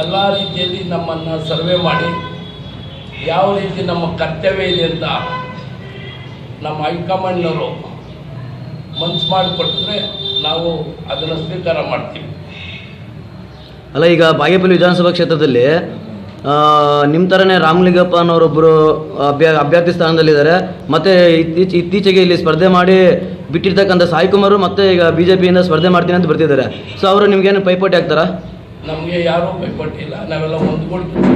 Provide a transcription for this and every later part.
ಎಲ್ಲ ರೀತಿಯಲ್ಲಿ ನಮ್ಮನ್ನು ಸರ್ವೆ ಮಾಡಿ, ಯಾವ ರೀತಿ ನಮ್ಮ ಕರ್ತವ್ಯ ಇದೆ ಅಂತ ನಮ್ಮ ಹೈಕಮಾಂಡ್ನವರು ಮನ್ಸು ಮಾಡಿಕೊಟ್ರೆ ನಾವು ಅದನ್ನು ಸ್ವೀಕಾರ ಮಾಡ್ತೀವಿ. ಅಲ್ಲ, ಈಗ ಬಾಗೇಪಲ್ಲಿ ವಿಧಾನಸಭಾ ಕ್ಷೇತ್ರದಲ್ಲಿ ನಿಮ್ಮ ಥರನೇ ರಾಮಲಿಂಗಪ್ಪ ಅನ್ನೋರೊಬ್ಬರು ಅಭ್ಯ, ಅಭ್ಯರ್ಥಿ ಸ್ಥಾನದಲ್ಲಿದ್ದಾರೆ. ಮತ್ತು ಇತ್ತೀಚೆ, ಇತ್ತೀಚೆಗೆ ಇಲ್ಲಿ ಸ್ಪರ್ಧೆ ಮಾಡಿ ಬಿಟ್ಟಿರ್ತಕ್ಕಂಥ ಸಾಯಿ ಮತ್ತು ಮತ್ತೆ ಈಗ ಬಿ ಜೆ ಪಿಯಿಂದ ಸ್ಪರ್ಧೆ ಮಾಡ್ತೀನಿ ಅಂತ ಬರ್ತಿದ್ದಾರೆ. ಸೊ ಅವರು ನಿಮಗೇನು ಪೈಪೋಟಿ ಆಗ್ತಾರಾ? ನಮಗೆ ಯಾರೂ ಭಯಪಟ್ಟಿಲ್ಲ. ನಾವೆಲ್ಲ ಹೊಂದ್ಕೊಂಡು ಕೆಲಸ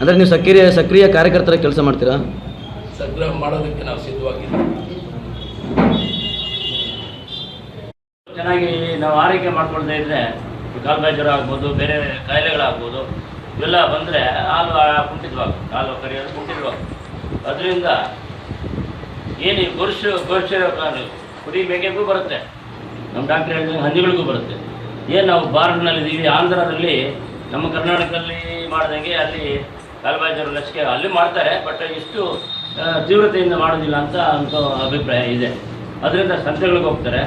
ಅಂದರೆ ನೀವು ಸಕ್ರಿಯ ಸಕ್ರಿಯ ಕಾರ್ಯಕರ್ತರ ಕೆಲಸ ಮಾಡ್ತೀರಾ? ಸಕ್ರಿಯ ಮಾಡೋದಕ್ಕೆ ನಾವು ಸಿದ್ಧವಾಗಿದ್ದೀವಿ. ಚೆನ್ನಾಗಿ ನಾವು ಆರೈಕೆ ಮಾಡ್ಕೊಳ್ತಾ ಇದ್ರೆ ಕಾಲು ಜ್ವರ ಆಗ್ಬೋದು ಬೇರೆ ಕಾಯಿಲೆಗಳಾಗ್ಬೋದು ಇವೆಲ್ಲ ಬಂದರೆ ಹಾಲು ಕುಂಟಿದ್ವಾಗ ಕುಂಠಿತವಾಗುತ್ತೆ ಹಾಲು ಕರಿಯೋದು ಕುಂಠಿತವಾಗುತ್ತೆ ಅದರಿಂದ ಏನು ಗೊರ್ಸು ಗೊರ್ಸಿರೋ ಗೊರ್ಷ ಕುರಿ ಮೇಕೆಗೂ ಬರುತ್ತೆ. ನಮ್ಮ ಡಾಕ್ಟರ್ ಹೇಳಿದ ಹಂದಿಗಳಿಗೂ ಬರುತ್ತೆ. ಏನು ನಾವು ಭಾರತದಲ್ಲಿದ್ದೀವಿ ಆಂಧ್ರದಲ್ಲಿ, ನಮ್ಮ ಕರ್ನಾಟಕದಲ್ಲಿ ಮಾಡಿದಂಗೆ ಅಲ್ಲಿ ಕಾಲ್ಬಾಯಿ ಜ್ವರ ಲಸಿಕೆ ಅಲ್ಲಿ ಮಾಡ್ತಾರೆ ಬಟ್ ಇಷ್ಟು ತೀವ್ರತೆಯಿಂದ ಮಾಡೋದಿಲ್ಲ ಅಂತ ಅಂತ ಅಭಿಪ್ರಾಯ ಇದೆ. ಅದರಿಂದ ಸಂತೆಗಳಿಗೆ ಹೋಗ್ತಾರೆ,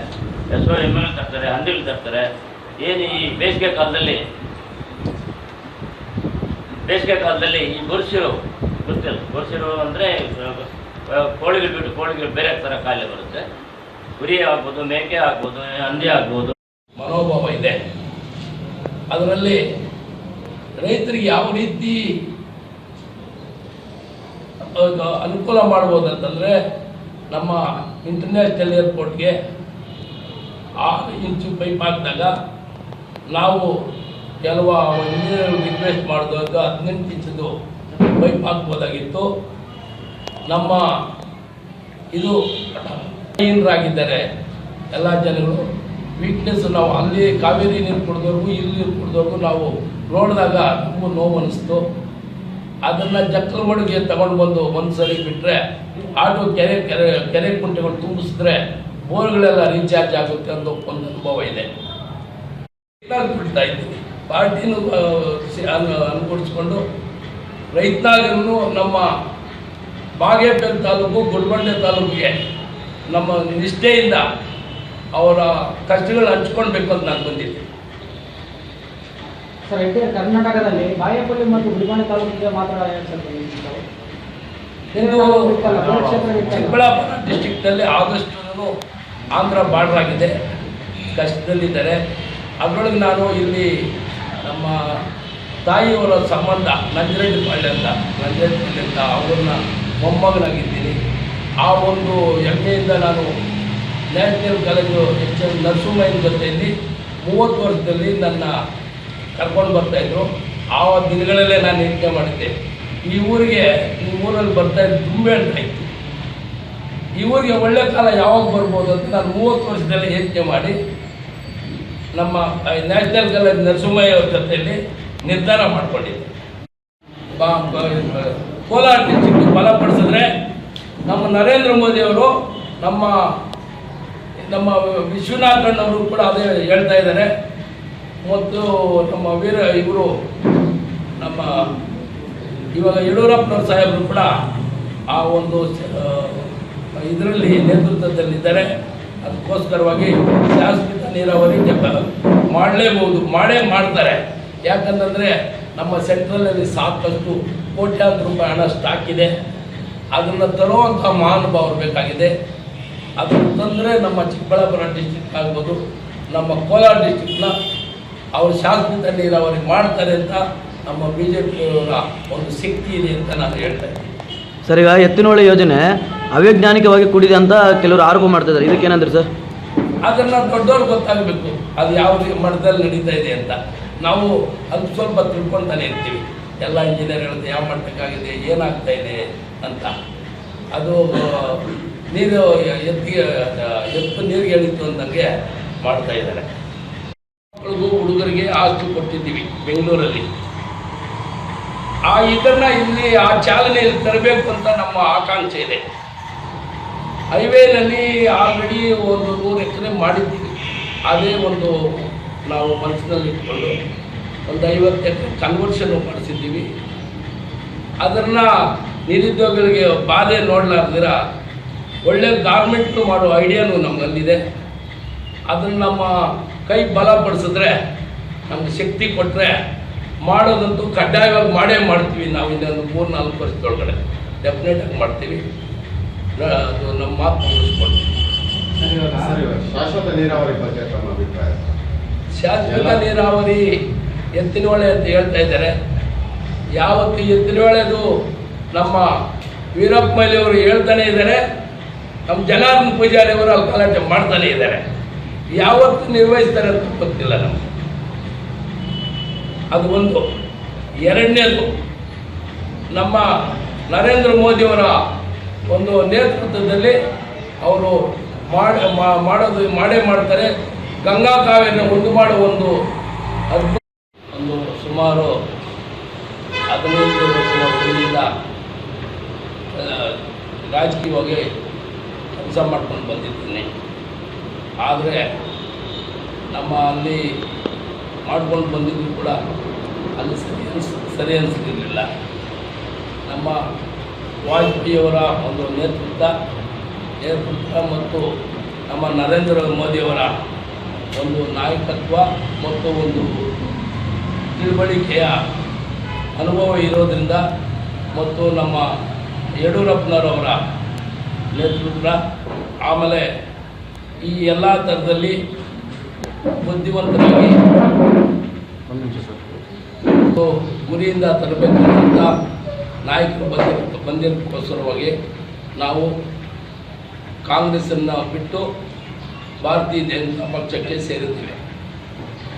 ಎಸ್ ಓ ಎಂ ಎಲ್ ತರ್ತಾರೆ ಹಂದಿಗಳು ತರ್ತಾರೆ. ಏನು ಈ ಬೇಸಿಗೆ ಕಾಲದಲ್ಲಿ ಬೇಸಿಗೆ ಕಾಲದಲ್ಲಿ ಈ ಗೊರ್ಸಿರು ಗೊತ್ತಿಲ್ಲ. ಗೊರ್ಸಿರು ಅಂದರೆ ಕೋಳಿಗಳು ಬಿಟ್ಟು ಕೋಳಿಗಳು ಬೇರೆ ಥರ ಕಾಯಿಲೆ ಬರುತ್ತೆ. ಕುರಿ ಆಗ್ಬೋದು ಮೇಕೆ ಆಗ್ಬೋದು ಹಂದಿ ಆಗ್ಬೋದು ಮನೋಭಾವ ಇದೆ. ಅದರಲ್ಲಿ ರೈತರಿಗೆ ಯಾವ ರೀತಿ ಅನುಕೂಲ ಮಾಡ್ಬೋದು ಅಂತಂದರೆ ನಮ್ಮ ಇಂಟರ್ನ್ಯಾಷನಲ್ ಏರ್ಪೋರ್ಟ್ಗೆ ಆರು ಇಂಚು ಪೈಪ್ ಹಾಕಿದಾಗ ನಾವು ಕೆಲವು ಇಂಜಿನಿಯರ್ ರಿಕ್ವೆಸ್ಟ್ ಮಾಡಿದಾಗ ಹದಿನೆಂಟು ಇಂಚದು ಪೈಪ್ ಹಾಕ್ಬೋದಾಗಿತ್ತು. ನಮ್ಮ ಇದು ಹೀನರಾಗಿದ್ದಾರೆ ಎಲ್ಲ ಜನಗಳು ವೀಕ್ನೆಸ್ ನಾವು ಅಲ್ಲಿ ಕಾವೇರಿ ನೀರು ಕುಡಿದವ್ರಿಗೂ, ಇಲ್ಲಿ ನೀರು ಕುಡಿದವ್ರಿಗೂ ನಾವು ನೋಡಿದಾಗ ತುಂಬ ನೋವು ಅನಿಸ್ತು ಅದನ್ನು ಚಕ್ರವಡಿಗೆ ತಗೊಂಡು ಬಂದು ಒಂದು ಸರಿ ಬಿಟ್ಟರೆ ಆಟೋ ಕೆರೆ ಕೆರೆ ಕೆರೆ ಕುಂಟೆಗಳು ತುಂಬಿಸಿದ್ರೆ ಬೋರ್ಗಳೆಲ್ಲ ರೀಚಾರ್ಜ್ ಆಗುತ್ತೆ ಅನ್ನೋ ಒಂದು ಅನುಭವ ಇದೆ. ಬಿಡ್ತಾ ಇದ್ದೀವಿ ಪಾರ್ಟಿನೂ ಅನುಕೂಡಿಸ್ಕೊಂಡು ರೈತನಾಗನ್ನು ನಮ್ಮ ಬಾಗೇಪಲ್ಲಿ ತಾಲೂಕು ಗುಡ್ಬಂಡೆ ತಾಲೂಕಿಗೆ ನಮ್ಮ ನಿಷ್ಠೆಯಿಂದ ಅವರ ಕಷ್ಟಗಳು ಹಂಚ್ಕೊಳ್ಬೇಕು ಅಂತ ನಾನು ಬಂದಿದ್ದೆ. ಸರ್ ಇಡೀ ಕರ್ನಾಟಕದಲ್ಲಿ ಬಾಯಪಲ್ಲಿ ಮತ್ತು ಗುಡಿಬಾಣೆ ತಾಲೂಕಿಗೆ ಮಾತ್ರ. ಚಿಕ್ಕಬಳ್ಳಾಪುರ ಡಿಸ್ಟಿಕ್ನಲ್ಲಿ ಆದಷ್ಟು ಆಂಧ್ರ ಬಾರ್ಡರ್ ಆಗಿದೆ. ಕಷ್ಟದಲ್ಲಿದ್ದಾರೆ. ಅದರೊಳಗೆ ನಾನು ಇಲ್ಲಿ ನಮ್ಮ ತಾಯಿಯವರ ಸಂಬಂಧ ನಂಜರಡ್ಡಿ ಪಾಳ್ಯ ಅಂತ ನಂಜರಡ್ಡಿ ಪಾಳ್ಯ ಅಂತ ಅವ್ರನ್ನ ಮೊಮ್ಮಗನಾಗಿದ್ದೀನಿ ಆ ಒಂದು ಹೆಮ್ಮೆಯಿಂದ ನಾನು ನ್ಯಾಷನಲ್ ಕಾಲೇಜು ಎಚ್ ಎಂ ನರಸಿಂಹಯ್ಯನ ಜೊತೆಯಲ್ಲಿ ಮೂವತ್ತು ವರ್ಷದಲ್ಲಿ ನನ್ನ ಕರ್ಕೊಂಡು ಬರ್ತಾಯಿದ್ರು ಆ ದಿನಗಳಲ್ಲೇ ನಾನು ಯೋಚನೆ ಮಾಡಿದ್ದೆ, ಈ ಊರಿಗೆ, ಈ ಊರಲ್ಲಿ ಬರ್ತಾ ತುಂಬ ಇತ್ತು ಈ ಊರಿಗೆ ಒಳ್ಳೆ ಕಾಲ ಯಾವಾಗ ಬರ್ಬೋದು ಅಂತ ನಾನು ಮೂವತ್ತು ವರ್ಷದಲ್ಲಿ ಯೋಚನೆ ಮಾಡಿ ನಮ್ಮ ನ್ಯಾಷನಲ್ ಕಾಲೇಜ್ ನರಸಿಂಹಯ್ಯ ಅವ್ರ ಜೊತೆಯಲ್ಲಿ ನಿರ್ಧಾರ ಮಾಡಿಕೊಂಡಿದ್ದೆ. ಬ- ಕೋಲಾರ ಡಿಸ್ಟಿಕ್ ಬಲಪಡಿಸಿದ್ರೆ ನಮ್ಮ ನರೇಂದ್ರ ಮೋದಿ ಅವರು ನಮ್ಮ ನಮ್ಮ ವಿಶ್ವನಾಥಣ್ಣವರು ಕೂಡ ಅದೇ ಹೇಳ್ತಾ ಇದ್ದಾರೆ. ಮತ್ತು ನಮ್ಮ ವೀರ, ಇವರು ನಮ್ಮ ಇವಾಗ ಯಡಿಯೂರಪ್ಪನವ್ರ ಸಾಹೇಬರು ಕೂಡ ಆ ಒಂದು ಇದರಲ್ಲಿ ನೇತೃತ್ವದಲ್ಲಿದ್ದಾರೆ. ಅದಕ್ಕೋಸ್ಕರವಾಗಿ ಶಾಶ್ವತ ನೀರಾವರಿ ಮಾಡಲೇಬಹುದು, ಮಾಡೇ ಮಾಡ್ತಾರೆ. ಯಾಕಂತಂದರೆ ನಮ್ಮ ಸೆಂಟ್ರಲಲ್ಲಿ ಸಾಕಷ್ಟು ಕೋಟ್ಯಾಂತರ ರೂಪಾಯಿ ಹಣ ಸ್ಟಾಕ್ ಇದೆ. ಅದನ್ನು ತರುವಂಥ ಮಹಾನುಭಾವರು ಬೇಕಾಗಿದೆ. ಅದನ್ನು ತಂದರೆ ನಮ್ಮ ಚಿಕ್ಕಬಳ್ಳಾಪುರ ಡಿಸ್ಟಿಕ್ ಆಗ್ಬೋದು ನಮ್ಮ ಕೋಲಾರ ಡಿಸ್ಟಿಕ್ನ ಅವರು ಶಾಶ್ವತ ಅವರಿಗೆ ಮಾಡ್ತಾರೆ ಅಂತ ನಮ್ಮ ಬಿ ಜೆ ಪಿಯವರ ಒಂದು ಶಕ್ತಿ ಇದೆ ಅಂತ ನಾನು ಹೇಳ್ತಾ ಇದ್ದೀನಿ. ಸರ್ ಈಗ ಎತ್ತಿನಹೊಳೆ ಯೋಜನೆ ಅವೈಜ್ಞಾನಿಕವಾಗಿ ಕೂಡಿದೆ ಅಂತ ಕೆಲವರು ಆರೋಪ ಮಾಡ್ತಿದ್ದಾರೆ ಇದಕ್ಕೇನಂದ್ರೆ ಸರ್? ಅದನ್ನು ದೊಡ್ಡವ್ರಿಗೆ ಗೊತ್ತಾಗಬೇಕು. ಅದು ಯಾವ ರೀತಿ ಮಟ್ಟದಲ್ಲಿ ನಡೀತಾ ಇದೆ ಅಂತ. ನಾವು ಅದು ಸ್ವಲ್ಪ ತಿಳ್ಕೊತಾನೆ ಇರ್ತೀವಿ. ಎಲ್ಲ ಹೇಳುತ್ತೆ, ಯಾವ ಮಟ್ಟಕ್ಕಾಗಿದೆ ಏನಾಗ್ತಾ ಇದೆ ಅಂತ. ಅದು, ನೀರು ಎತ್ತಿಗೆ ಎತ್ತು ನೀರಿಗೆ ಎಳಿತು ಅಂದಂಗೆ ಮಾಡ್ತಾ ಇದ್ದಾರೆ. ಮಕ್ಕಳಿಗೂ ಹುಡುಗರಿಗೆ ಆಸ್ತಿ ಕೊಟ್ಟಿದ್ದೀವಿ ಬೆಂಗಳೂರಲ್ಲಿ. ಆ ಇದನ್ನ ಇಲ್ಲಿ, ಆ ಚಾಲನೆಯಲ್ಲಿ ತರಬೇಕು ಅಂತ ನಮ್ಮ ಆಕಾಂಕ್ಷೆ ಇದೆ. ಹೈವೇನಲ್ಲಿ ಆಲ್ರೆಡಿ ಒಂದು ನೂರು ಎಕರೆ ಮಾಡಿದ್ದೀವಿ. ಅದೇ ಒಂದು ನಾವು ಮನಸ್ಸಿನಲ್ಲಿ ಇಟ್ಕೊಂಡು ಒಂದು ಐವತ್ತು ಎಕರೆ ಕನ್ವರ್ಷನ್ ಮಾಡಿಸಿದ್ದೀವಿ. ಅದನ್ನು ನಿರುದ್ಯೋಗಿಗಳಿಗೆ ಬಾಧೆ ನೋಡಲಾರ್ದಿರ ಒಳ್ಳೆ ಗಾರ್ಮೆಂಟ್ನು ಮಾಡೋ ಐಡಿಯಾನು ನಮ್ಮಲ್ಲಿದೆ ಅದನ್ನು ನಮ್ಮ ಕೈ ಬಲಪಡಿಸಿದ್ರೆ ನಮಗೆ ಶಕ್ತಿ ಕೊಟ್ಟರೆ ಮಾಡೋದಂತೂ ಕಡ್ಡಾಯವಾಗಿ ಮಾಡೇ ಮಾಡ್ತೀವಿ ನಾವು ಇನ್ನೊಂದು ಮೂರು ನಾಲ್ಕು ವರ್ಷದೊಳಗಡೆ. ಡೆಫಿನೆಟಾಗಿ ಮಾಡ್ತೀವಿ. ಅದು ನಮ್ಮ ಮಾತು ಮುಗಿಸ್ಕೊಳ್ತೀವಿ ಶಾಶ್ವತ ನೀರಾವರಿ ಬಗ್ಗೆ ತಮ್ಮ ಅಭಿಪ್ರಾಯ. ಶಾಶ್ವತ ನೀರಾವರಿ ಎತ್ತಿನಹೊಳೆ ಅಂತ ಹೇಳ್ತಾ ಇದ್ದಾರೆ. ಯಾವತ್ತು ಎತ್ತಿನೊಳೆದು? ನಮ್ಮ ವೀರಪ್ಪ ಮೊಯ್ಲಿ ಅವರು ಹೇಳ್ತಾನೆ ಇದ್ದಾರೆ. ನಮ್ಮ ಜನಾರ್ದನ ಪೂಜಾರಿ ಅವರು ಅಲ್ಲಿ ಗಲಾಟೆ ಮಾಡ್ತಾನೆ ಇದ್ದಾರೆ. ಯಾವತ್ತು ನಿರ್ವಹಿಸ್ತಾರೆ ಅಂತ ಗೊತ್ತಿಲ್ಲ ನಮಗೆ. ಅದು ಒಂದು. ಎರಡನೇದು, ನಮ್ಮ ನರೇಂದ್ರ ಮೋದಿಯವರ ಒಂದು ನೇತೃತ್ವದಲ್ಲಿ ಅವರು ಮಾಡಿ ಮಾಡೋದು ಮಾಡೇ ಮಾಡ್ತಾರೆ. ಗಂಗಾ ಕಾವೇರಿನ ಒಂದು ಮಾಡುವ ಒಂದು ಅದ್ಭುತ ಸುಮಾರು ಹದಿನೈದು ವರ್ಷದ ಹುಡುಗಿಯಿಂದ ರಾಜಕೀಯವಾಗಿ ಕೆಲಸ ಮಾಡ್ಕೊಂಡು ಬಂದಿದ್ದೀನಿ. ಆದರೆ ನಮ್ಮ ಅಲ್ಲಿ ಮಾಡ್ಕೊಂಡು ಬಂದಿದ್ದು ಕೂಡ ಅಲ್ಲಿ ಸರಿ ಅನ್ಸ್, ಸರಿ ಅನಿಸ್ತಿರಲಿಲ್ಲ. ನಮ್ಮ ವಾಜಪೇಯಿಯವರ ಒಂದು ನೇತೃತ್ವ ನೇತೃತ್ವ ಮತ್ತು ನಮ್ಮ ನರೇಂದ್ರ ಮೋದಿಯವರ ಒಂದು ನಾಯಕತ್ವ ಮತ್ತು ಒಂದು ತಿಳುವಳಿಕೆಯ ಅನುಭವ ಇರೋದರಿಂದ ಮತ್ತು ನಮ್ಮ ಯಡಿಯೂರಪ್ಪನವರವರ ನೇತೃತ್ವ ಆಮೇಲೆ ಈ ಎಲ್ಲ ಥರದಲ್ಲಿ ಬುದ್ಧಿವಂತರಾಗಿ ಗುರಿಯಿಂದ ತರಬೇಕಂತ ನಾಯಕರು ಬಂದಿರ ಬಂದಿರೋಕ್ಕೋಸ್ಕರವಾಗಿ ನಾವು ಕಾಂಗ್ರೆಸ್ಸನ್ನು ಬಿಟ್ಟು ಭಾರತೀಯ ಜನತಾ ಪಕ್ಷಕ್ಕೆ ಸೇರಿದ್ದೇವೆ.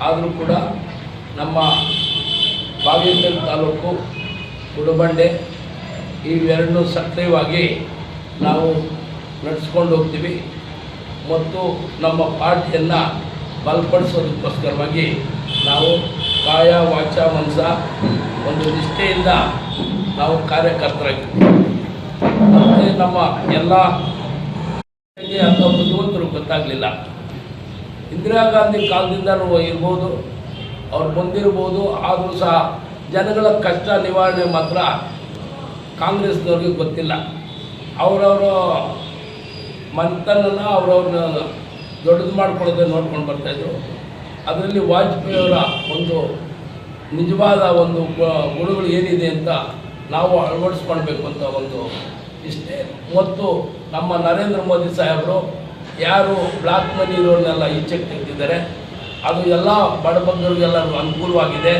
ಆದರೂ ಕೂಡ ನಮ್ಮ ಬಾಗೇಪಲ್ಲಿ ತಾಲೂಕು ಗುಡುಬಂಡೆ ಇವೆರಡನ್ನೂ ಸಕ್ರಿಯವಾಗಿ ನಾವು ನಡೆಸ್ಕೊಂಡು ಹೋಗ್ತೀವಿ. ಮತ್ತು ನಮ್ಮ ಪಾರ್ಟಿಯನ್ನು ಬಲಪಡಿಸೋದಕ್ಕೋಸ್ಕರವಾಗಿ ನಾವು ಕಾಯ, ವಾಚ ಮನಸ ಒಂದು ನಿಷ್ಠೆಯಿಂದ ನಾವು ಕಾರ್ಯಕರ್ತರಾಗಿದ್ದೀವಿ. ಮತ್ತು ನಮ್ಮ ಎಲ್ಲ ಅಥವಾ ಬುದ್ಧಿವಂತರು ಗೊತ್ತಾಗಲಿಲ್ಲ. ಇಂದಿರಾ ಗಾಂಧಿ ಕಾಲದಿಂದಲೂ ಇರ್ಬೋದು. ಅವ್ರು ಬಂದಿರ್ಬೋದು, ಆದರೂ ಸಹ ಜನಗಳ ಕಷ್ಟ ನಿವಾರಣೆ ಮಾತ್ರ ಕಾಂಗ್ರೆಸ್ನವ್ರಿಗೆ ಗೊತ್ತಿಲ್ಲ. ಅವರವರ ಮಂತನನ್ನು ಅವರವ್ರನ್ನ ದೊಡ್ಡದು ಮಾಡ್ಕೊಳ್ಳೋದೇ ನೋಡ್ಕೊಂಡು ಬರ್ತಾಯಿದ್ರು ಅದರಲ್ಲಿ ವಾಜಪೇಯಿಯವರ ಒಂದು ನಿಜವಾದ ಒಂದು ಗುಣಗಳು ಏನಿದೆ ಅಂತ ನಾವು ಅಳವಡಿಸ್ಕೊಳ್ಬೇಕು ಅಂತ ಒಂದು ಇಷ್ಟೇ. ಮತ್ತು ನಮ್ಮ ನರೇಂದ್ರ ಮೋದಿ ಸಾಹೇಬರು ಯಾರು ಬ್ಲಾಕ್ ಮನಿ ಇರೋರ್ನೆಲ್ಲ ಈಚೆಗೆ ತೆಗೆದಿದ್ದಾರೆ ಅದು ಎಲ್ಲ ಬಡಬಗ್ಗರಿಗೆಲ್ಲರೂ ಅನುಕೂಲವಾಗಿದೆ.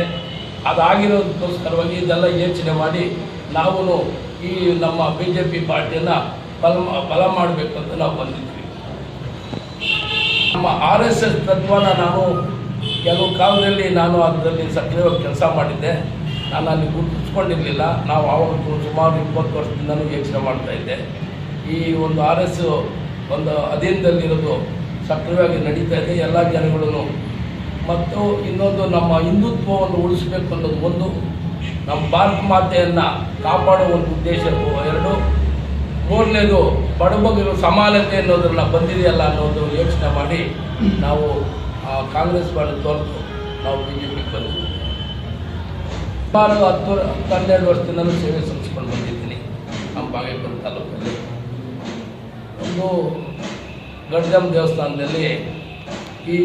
ಅದಾಗಿರೋದಕ್ಕೋಸ್ಕರವಾಗಿ ಇದೆಲ್ಲ ಯೋಚನೆ ಮಾಡಿ ನಾವು ಈ ನಮ್ಮ ಬಿ ಜೆ ಪಿ ಪಾರ್ಟಿಯನ್ನು ಬಲ ಬಲ ಮಾಡಬೇಕು ಅಂತ ನಾವು ಬಂದಿದ್ವಿ ನಮ್ಮ ಆರ್ ಎಸ್ ಎಸ್ ತತ್ವನ ನಾನು ಕೆಲವು ಕಾಲದಲ್ಲಿ ನಾನು ಅದರಲ್ಲಿ ಸಕ್ರಿಯವಾಗಿ ಕೆಲಸ ಮಾಡಿದ್ದೆ. ನಾನು ಅಲ್ಲಿ ಗುರುತಿಸ್ಕೊಂಡಿರಲಿಲ್ಲ. ನಾವು ಆವಾಗ ಸುಮಾರು ಇಪ್ಪತ್ತು ವರ್ಷದಿಂದಲೂ ಯೋಚನೆ ಮಾಡ್ತಾ ಇದ್ದೆ. ಈ ಒಂದು ಆರ್ ಎಸ್ ಒಂದು ಅಧೀನದಲ್ಲಿರೋದು ಸಕ್ರಿಯವಾಗಿ ನಡೀತಾ ಇದೆ. ಎಲ್ಲ ಜನಗಳನ್ನು ಮತ್ತು ಇನ್ನೊಂದು ನಮ್ಮ ಹಿಂದುತ್ವವನ್ನು ಉಳಿಸಬೇಕು ಅನ್ನೋದು ಒಂದು. ನಮ್ಮ ಭಾರತ ಮಾತೆಯನ್ನು ಕಾಪಾಡುವ ಒಂದು ಉದ್ದೇಶ ಎರಡು ಮೂರನೇದು ಬಡಬಗಿರು ಸಮಾನತೆ ಅನ್ನೋದ್ರನ್ನ ಬಂದಿದೆಯಲ್ಲ ಅನ್ನೋದು ಯೋಚನೆ ಮಾಡಿ ನಾವು ಆ, ಕಾಂಗ್ರೆಸ್ ಬಾಳು ತೊರೆದು ನಾವು ಬಿ ಜೆ ಪಿ ಬಂದಿದ್ದೀವಿ. ಸುಮಾರು ಹತ್ತು ಹನ್ನೆರಡು ವರ್ಷದಿಂದಲೂ ಸೇವೆ ಸಲ್ಲಿಸ್ಕೊಂಡು ಬಂದಿದ್ದೀನಿ ನಮ್ಮ ಬಾಗೇಪುರ ತಾಲೂಕಲ್ಲಿ. ಒಂದು ಗಡ್ಜಮ್ ದೇವಸ್ಥಾನದಲ್ಲಿ ಈ